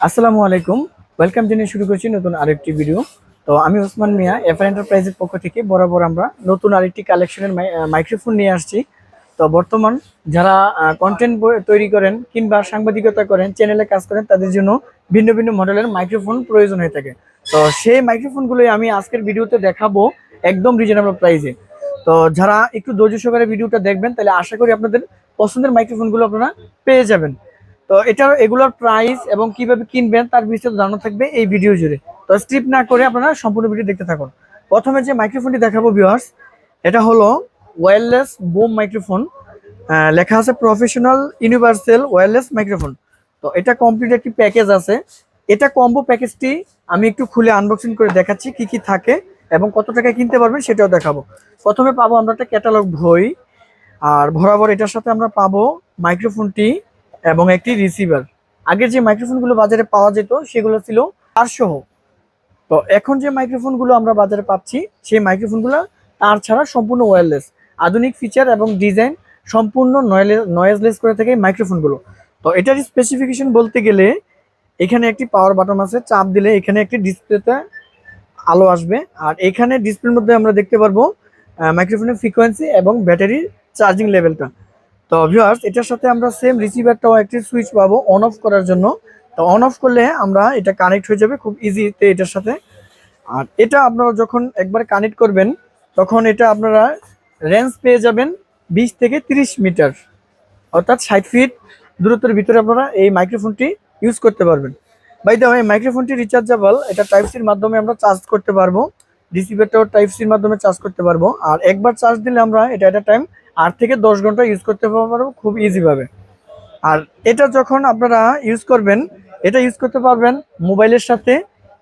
আসসালামু আলাইকুম। ওয়েলকাম জানিয়ে শুরু করছি নতুন আরেকটি ভিডিও তো আমি ওসমান মিয়া এফআর এন্টারপ্রাইজের পক্ষ থেকে বরাবর আমরা নতুন আরেকটি কালেকশনের মাইক্রোফোন নিয়ে আসছি। তো বর্তমান যারা কন্টেন্ট তৈরি করেন কিংবা সাংবাদিকতা করেন চ্যানেলে কাজ করেন, তাদের জন্য ভিন্ন ভিন্ন মডেলের মাইক্রোফোন প্রয়োজন হয়ে থাকে। তো সেই মাইক্রোফোনগুলোই আমি আজকের ভিডিওতে দেখাবো একদম রিজনেবল প্রাইসে তো যারা একটু ধৈর্য সহকারে ভিডিওটা দেখবেন, তাহলে আশা করি আপনাদের পছন্দের মাইক্রোফোনগুলো আপনারা পেয়ে যাবেন। তো এটার এগুলোর প্রাইস এবং কীভাবে কিনবেন তার বিস্তারিত জানানো থাকবে এই ভিডিও জুড়ে। তো স্ট্রিপ না করে আপনারা সম্পূর্ণ ভিডিও দেখতে থাকুন। প্রথমে যে মাইক্রোফোনটি দেখাবো ভিউয়ার্স এটা হলো ওয়্যারলেস বোম মাইক্রোফোন লেখা আছে প্রফেশনাল ইউনিভার্সাল ওয়্যারলেস মাইক্রোফোন তো এটা কমপ্লিট একটি প্যাকেজ আছে। এটা কম্বো প্যাকেজটি আমি একটু খুলে আনবক্সিং করে দেখাচ্ছি কি কি থাকে এবং কত টাকায় কিনতে পারবেন সেটাও দেখাবো। প্রথমে পাবো আমরা একটা ক্যাটালগ বই। আর বরাবর এটার সাথে আমরা পাবো মাইক্রোফোনটি এবং একটি রিসিভার আগে যে মাইক্রোফোনগুলো বাজারে পাওয়া যেত, সেগুলো ছিল তার সহ তো এখন যে মাইক্রোফোনগুলো আমরা বাজারে পাচ্ছি, সেই মাইক্রোফোনগুলো তার ছাড়া সম্পূর্ণ ওয়্যারলেস আধুনিক ফিচার এবং ডিজাইন সম্পূর্ণ নয়েজলেস করে থাকে মাইক্রোফোনগুলো তো এটার স্পেসিফিকেশন বলতে গেলে, এখানে একটি পাওয়ার বাটন আছে, চাপ দিলে এখানে একটি ডিসপ্লেতে আলো আসবে। আর এখানে ডিসপ্লের মধ্যে আমরা দেখতে পারব মাইক্রোফোনের ফ্রিকোয়েন্সি এবং ব্যাটারির চার্জিং লেভেলটা তো ভিউয়ার্স এটার সাথে আমরা সেম রিসিভারটাও একটি সুইচ পাবো অন অফ করার জন্য। তো অন অফ করলে আমরা এটা কানেক্ট হয়ে যাবে খুব ইজিতে এটার সাথে। আর এটা আপনারা যখন একবার কানেক্ট করবেন, তখন এটা আপনারা রেঞ্জ পেয়ে যাবেন বিশ থেকে তিরিশ মিটার। অর্থাৎ ষাট ফিট দূরত্বের ভিতরে আপনারা এই মাইক্রোফোনটি ইউজ করতে পারবেন। বাই দ্য এই মাইক্রোফোনটি রিচার্জেবল এটা টাইপ সির মাধ্যমে আমরা চার্জ করতে পারব। রিসিভারটাও টাইপ সির মাধ্যমে চার্জ করতে পারব। আর একবার চার্জ দিলে আমরা এটা একটা টাইম আট থেকে দশ ঘণ্টা ইউজ করতে পারব খুব ইজিভাবে আর এটা যখন আপনারা ইউজ করবেন, এটা ইউজ করতে পারবেন মোবাইলের সাথে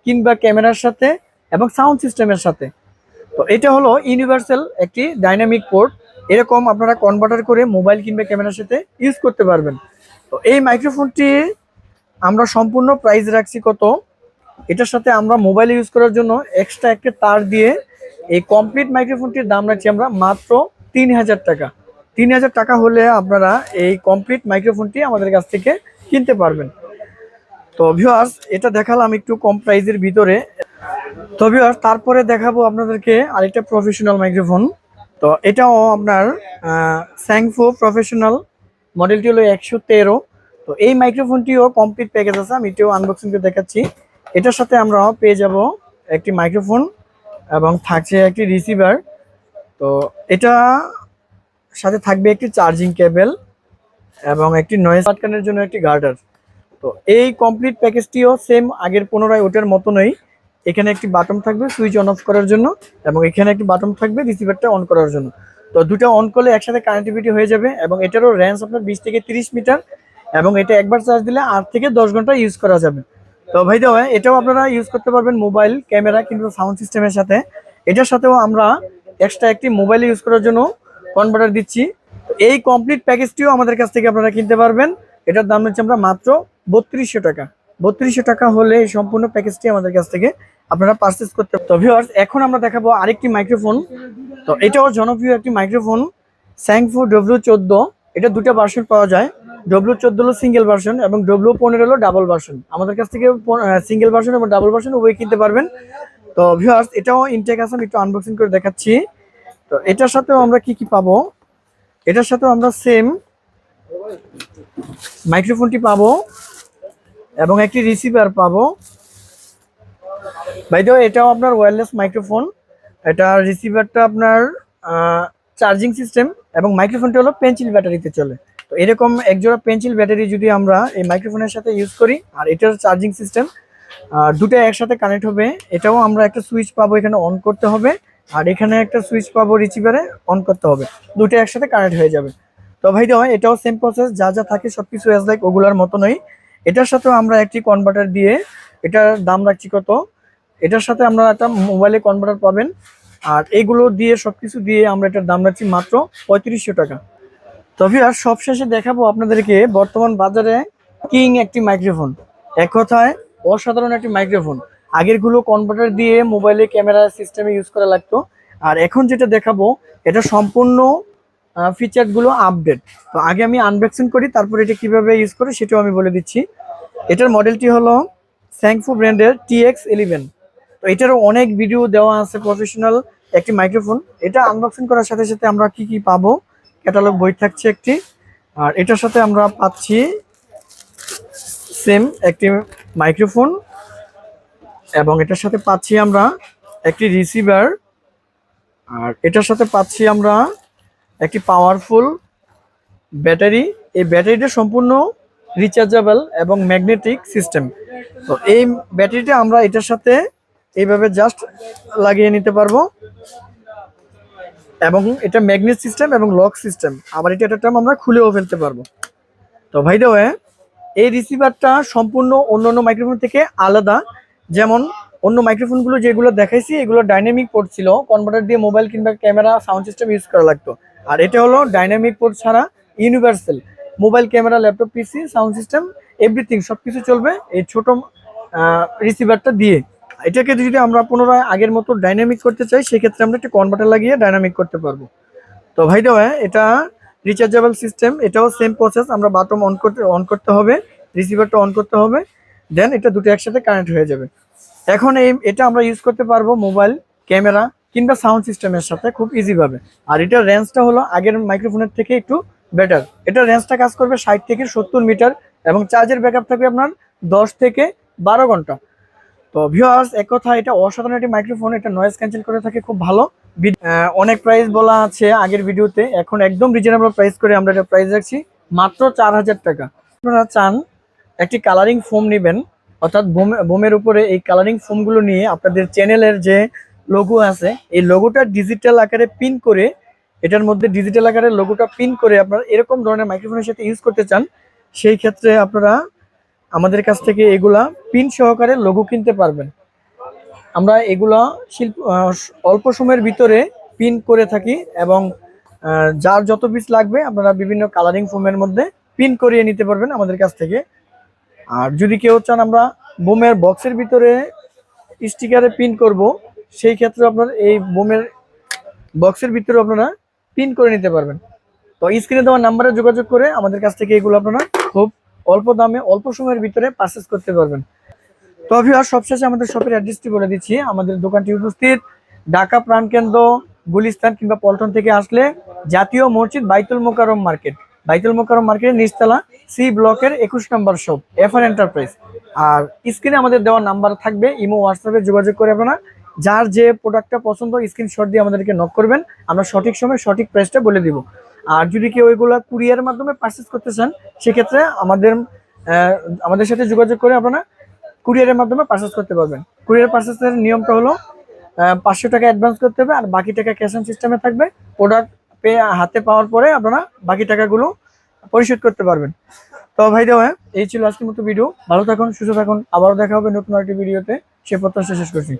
কিংবা ক্যামেরার সাথে এবং সাউন্ড সিস্টেমের সাথে। তো এটা হলো ইউনিভার্সাল একটি ডাইনামিক পোর্ট এরকম আপনারা কনভার্টার করে মোবাইল কিংবা ক্যামেরার সাথে ইউজ করতে পারবেন। তো এই মাইক্রোফোনটি আমরা সম্পূর্ণ প্রাইস রাখছি কত? এটার সাথে আমরা মোবাইল ইউজ করার জন্য এক্সট্রা একটা তার দিয়ে এই কমপ্লিট মাইক্রোফোনটির দাম রাখছি আমরা মাত্র তিন হাজার টাকা। তিন হাজার টাকা হলে আপনারা এই কমপ্লিট মাইক্রোফোনটি আমাদের কাছ থেকে কিনতে পারবেন। তো ভিউয়ার্স এটা দেখালাম একটু কম প্রাইজের ভিতরে। তো ভিওয়ার্স তারপরে দেখাবো আপনাদেরকে আরেকটা প্রফেশনাল মাইক্রোফোন তো এটাও আপনার স্যাংফো প্রফেশনাল মডেলটি হলো একশো তেরো। তো এই মাইক্রোফোনটিও কমপ্লিট প্যাকেজ আছে, আমি এটাও আনবক্সিং করে দেখাচ্ছি। এটার সাথে আমরা পেয়ে যাব একটি মাইক্রোফোন এবং থাকছে একটি রিসিভার তো এটা সাথে থাকবে একটি চার্জিং কেবল এবং একটি নয়েজ আটকানোর জন্য একটি গার্ডার তো এই কমপ্লিট প্যাকেজটিও সেম আগের পুনরায় ওটার মতনই। এখানে একটি বাটন থাকবে সুইচ অন অফ করার জন্য এবং এখানে একটি বাটন থাকবে রিসিভারটা অন করার জন্য। তো দুটো অন করলে একসাথে কানেক্টিভিটি হয়ে যাবে এবং এটারও রেঞ্জ আপনার বিশ থেকে তিরিশ মিটার এবং এটা একবার চার্জ দিলে আট থেকে দশ ঘণ্টা ইউজ করা যাবে। তো ভাই দেওয়া এটাও আপনারা ইউজ করতে পারবেন মোবাইল ক্যামেরা কিংবা সাউন্ড সিস্টেমের সাথে। এটার সাথেও আমরা এক্সট্রা একটি মোবাইল ইউজ করার জন্য কনভার্টার দিচ্ছি। এই কমপ্লিট প্যাকেজটিও আমাদের কাছ থেকে আপনারা কিনতে পারবেন। এটার দাম হচ্ছে আমরা মাত্র বত্রিশশো টাকা। বত্রিশশো টাকা হলে এই সম্পূর্ণ প্যাকেজটি আমাদের কাছ থেকে আপনারা পারচেস করতে তো ভিউয়ার্স এখন আমরা দেখাবো আরেকটি মাইক্রোফোন তো এটাও জনপ্রিয় একটি মাইক্রোফোন স্যাংফু ডব্লিউ চোদ্দ। এটা দুটো ভার্সন পাওয়া যায়। ডব্লিউ চোদ্দ হলো সিঙ্গেল ভার্সন এবং ডব্লিউ পনেরো হলো ডাবল ভার্সন আমাদের কাছ থেকে সিঙ্গেল ভার্সন এবং ডাবল ভার্সন উভয় কিনতে পারবেন। তো ভিউয়ার্স এটাও ইনটেক আছে, আমি একটু আনবক্সিং করে দেখাচ্ছি। তো এটার সাথেও আমরা কি কি পাবো? এটার সাথেও আমরা সেম মাইক্রোফোনটি পাবো এবং একটি রিসিভার পাবো। বাইদেও এটাও আপনার ওয়্যারলেস মাইক্রোফোন এটা রিসিভারটা আপনার চার্জিং সিস্টেম এবং মাইক্রোফোনটা হলো পেন্সিল ব্যাটারিতে চলে। তো এরকম একজোড়া পেন্সিল ব্যাটারি যদি আমরা এই মাইক্রোফোনের সাথে ইউজ করি, আর এটার চার্জিং সিস্টেম দুটো একসাথে কানেক্ট হবে। এটাও আমরা একটা সুইচ পাবো, এখানে অন করতে হবে। আর এখানে একটা সুইচ পাবো রিসিভারে অন করতে হবে। দুটো একসাথে কানেক্ট হয়ে যাবে। তো ভাই দেওয়া এটাও সেম প্রসেস যা যা থাকে সব কিছু অ্যাজ লাইক ওগুলার মতনই। এটার সাথেও আমরা একটি কনভার্টার দিয়ে, এটার দাম রাখছি কত? এটার সাথে আমরা একটা মোবাইলে কনভার্টার পাবেন। আর এগুলো দিয়ে সব কিছু দিয়ে আমরা এটার দাম রাখছি মাত্র পঁয়ত্রিশশো টাকা। তবে আর সবশেষে দেখাবো আপনাদেরকে বর্তমান বাজারে কিং একটি মাইক্রোফোন এক কথায় অসাধারণ একটি মাইক্রোফোন। আগেরগুলো কনভার্টার দিয়ে মোবাইলে ক্যামেরা সিস্টেমে ইউজ করা লাগতো। আর এখন যেটা দেখাবো, এটা সম্পূর্ণ ফিচারগুলো আপডেট তো আগে আমি আনবক্সিং করি, তারপর এটা কীভাবে ইউজ করি সেটাও আমি বলে দিচ্ছি। এটার মডেলটি হলো স্যাংফু ব্র্যান্ডের টিএক্স ইলেভেন তো এটারও অনেক ভিডিও দেওয়া আছে প্রফেশনাল একটি মাইক্রোফোন। এটা আনবক্সিং করার সাথে সাথে আমরা কি কি পাবো? ক্যাটালগ বই থাকছে একটি। আর এটার সাথে আমরা পাচ্ছি সেম একটি মাইক্রোফোন এবং এটার সাথে পাচ্ছি আমরা একটি রিসিভার। আর এটার সাথে পাচ্ছি আমরা একটি পাওয়ারফুল ব্যাটারি। এই ব্যাটারিটা সম্পূর্ণ রিচার্জেবল এবং ম্যাগনেটিক সিস্টেম তো এই ব্যাটারিটা আমরা এটার সাথে এইভাবে জাস্ট লাগিয়ে নিতে পারব। এবং এটা ম্যাগনেট সিস্টেম এবং লক সিস্টেম আবার এটা একটা আমরা খুলেও ফেলতে পারব। তো ভাই দেওয়া এই রিসিভারটা সম্পূর্ণ অন্য অন্য মাইক্রোফোন থেকে আলাদা। যেমন অন্য মাইক্রোফোনগুলো যেগুলো দেখাইছি, এগুলো ডাইনামিক পোর্ট ছিল। কনভার্টার দিয়ে মোবাইল কিংবা ক্যামেরা সাউন্ড সিস্টেম ইউজ করা লাগতো। আর এটা হলো ডাইনামিক পোর্ট ছাড়া universal mobile camera laptop PC sound system everything সব কিছু চলবে এই ছোট রিসিভারটা দিয়ে। এটাকে যদি আমরা পুনরায় আগের মতো ডাইনামিক করতে চাই, সেক্ষেত্রে আমরা একটা কনভার্টার লাগিয়ে ডাইনামিক করতে পারব। তো ভাই দেওয়া এটা রিচার্জেবল সিস্টেম এটাও সেম প্রসেস আমরা বাটন অন করতে অন করতে হবে রিসিভারটা অন করতে হবে দেন এটা দুটো একসাথে কানেক্ট হয়ে যাবে। এখন এই, এটা আমরা ইউজ করতে পারব মোবাইল ক্যামেরা কিংবা সাউন্ড সিস্টেমের সাথে খুব ইজিভাবে আর এটার রেঞ্জটা হলো আগের মাইক্রোফোনের থেকে একটু বেটার এটার রেঞ্জটা কাজ করবে ষাট থেকে সত্তর মিটার, এবং চার্জের ব্যাকআপ থাকবে আপনার দশ থেকে বারো ঘণ্টা। তো ভিউয়ার্স এক কথা এটা অসাধারণ একটি মাইক্রোফোন এটা নয়েজ ক্যান্সেল করে থাকে, খুব ভালো। অনেক প্রাইস বলা আছে আগের ভিডিওতে। এখন একদম রিজনেবল প্রাইস করে আমরা এটা প্রাইস রাখছি। মাত্র চার হাজার টাকা। আপনারা চান একটি কালারিং ফোম নেবেন। অর্থাৎ বোমে- বোমের উপরে এই কালারিং ফোমগুলো নিয়ে আপনাদের চ্যানেলের যে লোগো আছে, এই লোগোটা ডিজিটাল আকারে পিন করে, এটার মধ্যে ডিজিটাল আকারে লোগোটা পিন করে আপনারা এরকম ধরনের মাইক্রোফোনের সাথে ইউজ করতে চান, সেই ক্ষেত্রে আপনারা আমাদের কাছ থেকে এগুলা পিন সহকারে লোগো কিনতে পারবেন। আমরা এগুলা শিল্প অল্প সময়ের ভিতরে পিন করে থাকি এবং যার যত পিস লাগবে আপনারা বিভিন্ন কালারিং ফোমের মধ্যে পিন করিয়ে নিতে পারবেন আমাদের কাছ থেকে। আর যদি কেউ চান আমরা বোমের বক্সের ভিতরে স্টিকারে পিন করব, সেই ক্ষেত্রে আপনার এই বোমের বক্সের ভিতরে আপনারা পিন করে নিতে পারবেন। তো স্ক্রিনে দেওয়া নাম্বারে যোগাযোগ করে আমাদের কাছ থেকে এগুলো আপনারা খুব অল্প দামে, অল্প সময়ের ভিতরে পারচেস করতে পারবেন। তো আর সবশেষে আমাদের শপের অ্যাড্রেসটি বলে দিচ্ছি। আমাদের দোকানটি উপস্থিত। ঢাকা প্রাণকেন্দ্র গুলিস্তান কিংবা পল্টন থেকে আসলে জাতীয় মসজিদ বাইতুল মোকারম মার্কেট। বাইতুল মোকারম মার্কেটের নিচতলা সি ব্লকের একুশ নম্বর শপ এফআর এন্টারপ্রাইজ আর স্ক্রিনে আমাদের দেওয়া নাম্বার থাকবে, ইমো হোয়াটসঅ্যাপে যোগাযোগ করে আপনারা যার যে প্রোডাক্টটা পছন্দ স্ক্রিনশট দিয়ে আমাদেরকে নক করবেন। আমরা সঠিক সময় সঠিক প্রাইসটা বলে দিব। আর যদি কেউ ওইগুলো কুরিয়ারের মাধ্যমে পারচেস করতে চান, সেক্ষেত্রে আমাদের আমাদের সাথে যোগাযোগ করে আপনারা কুরিয়ারের মাধ্যমে পারচেস করতে পারবেন। কুরিয়ার পারচেসের নিয়মটা হলো পাঁচশো টাকা অ্যাডভান্স করতে হবে আর বাকি টাকা ক্যাশ অন সিস্টেমে থাকবে। প্রোডাক্ট পেয়ে, হাতে পাওয়ার পরে আপনারা বাকি টাকাগুলো পরিশোধ করতে পারবেন। তো ভাই দেওয়া, এই ছিল আজকের মতো ভিডিও ভালো থাকুন, সুস্থ থাকুন। আবারও দেখা হবে নতুন আরেকটি ভিডিওতে সে প্রত্যাশা শেষ করছি।